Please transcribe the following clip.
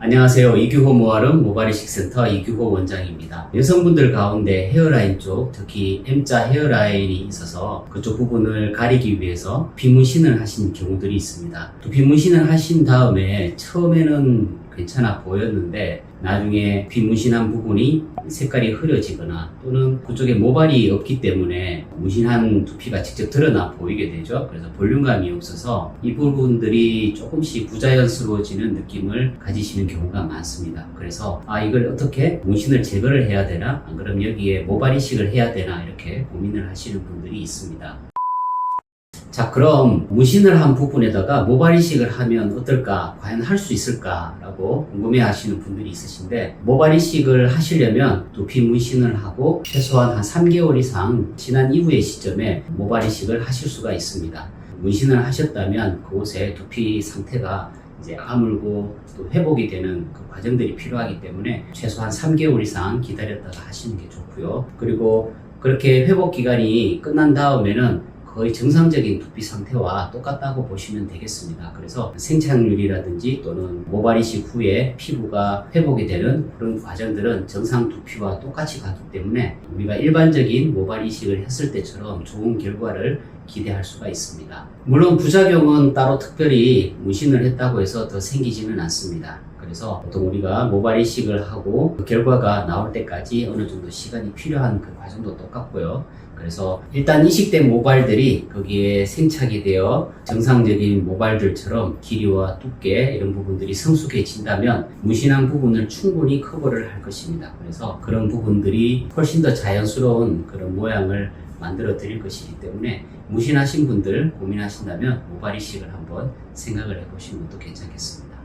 안녕하세요. 이규호 모아름 모발이식 센터 이규호 원장입니다. 여성분들 가운데 헤어라인 쪽, 특히 M자 헤어라인이 있어서 그쪽 부분을 가리기 위해서 비문신을 하신 경우들이 있습니다. 또 비문신을 하신 다음에 처음에는 괜찮아 보였는데 나중에 비문신한 부분이 색깔이 흐려지거나 또는 그쪽에 모발이 없기 때문에 문신한 두피가 직접 드러나 보이게 되죠. 그래서 볼륨감이 없어서 이 부분들이 조금씩 부자연스러워지는 느낌을 가지시는 경우가 많습니다. 그래서 아 이걸 어떻게 문신을 제거를 해야 되나? 안 그럼 여기에 모발 이식을 해야 되나? 이렇게 고민을 하시는 분들이 있습니다. 자, 그럼 문신을 한 부분에다가 모발 이식을 하면 어떨까? 과연 할 수 있을까? 라고 궁금해 하시는 분들이 있으신데, 모발 이식을 하시려면 두피 문신을 하고 최소한 한 3개월 이상 지난 이후의 시점에 모발 이식을 하실 수가 있습니다. 문신을 하셨다면 그곳에 두피 상태가 이제 아물고 또 회복이 되는 그 과정들이 필요하기 때문에 최소한 3개월 이상 기다렸다가 하시는 게 좋고요. 그리고 그렇게 회복 기간이 끝난 다음에는 거의 정상적인 두피 상태와 똑같다고 보시면 되겠습니다. 그래서 생착률이라든지 또는 모발 이식 후에 피부가 회복이 되는 그런 과정들은 정상 두피와 똑같이 가기 때문에 우리가 일반적인 모발 이식을 했을 때처럼 좋은 결과를 기대할 수가 있습니다. 물론 부작용은 따로 특별히 문신을 했다고 해서 더 생기지는 않습니다. 그래서 보통 우리가 모발 이식을 하고 그 결과가 나올 때까지 어느 정도 시간이 필요한 그 과정도 똑같고요. 그래서 일단 이식된 모발들이 거기에 생착이 되어 정상적인 모발들처럼 길이와 두께 이런 부분들이 성숙해진다면 무신한 부분을 충분히 커버를 할 것입니다. 그래서 그런 부분들이 훨씬 더 자연스러운 그런 모양을 만들어 드릴 것이기 때문에 무신하신 분들 고민하신다면 모발 이식을 한번 생각을 해보시는 것도 괜찮겠습니다.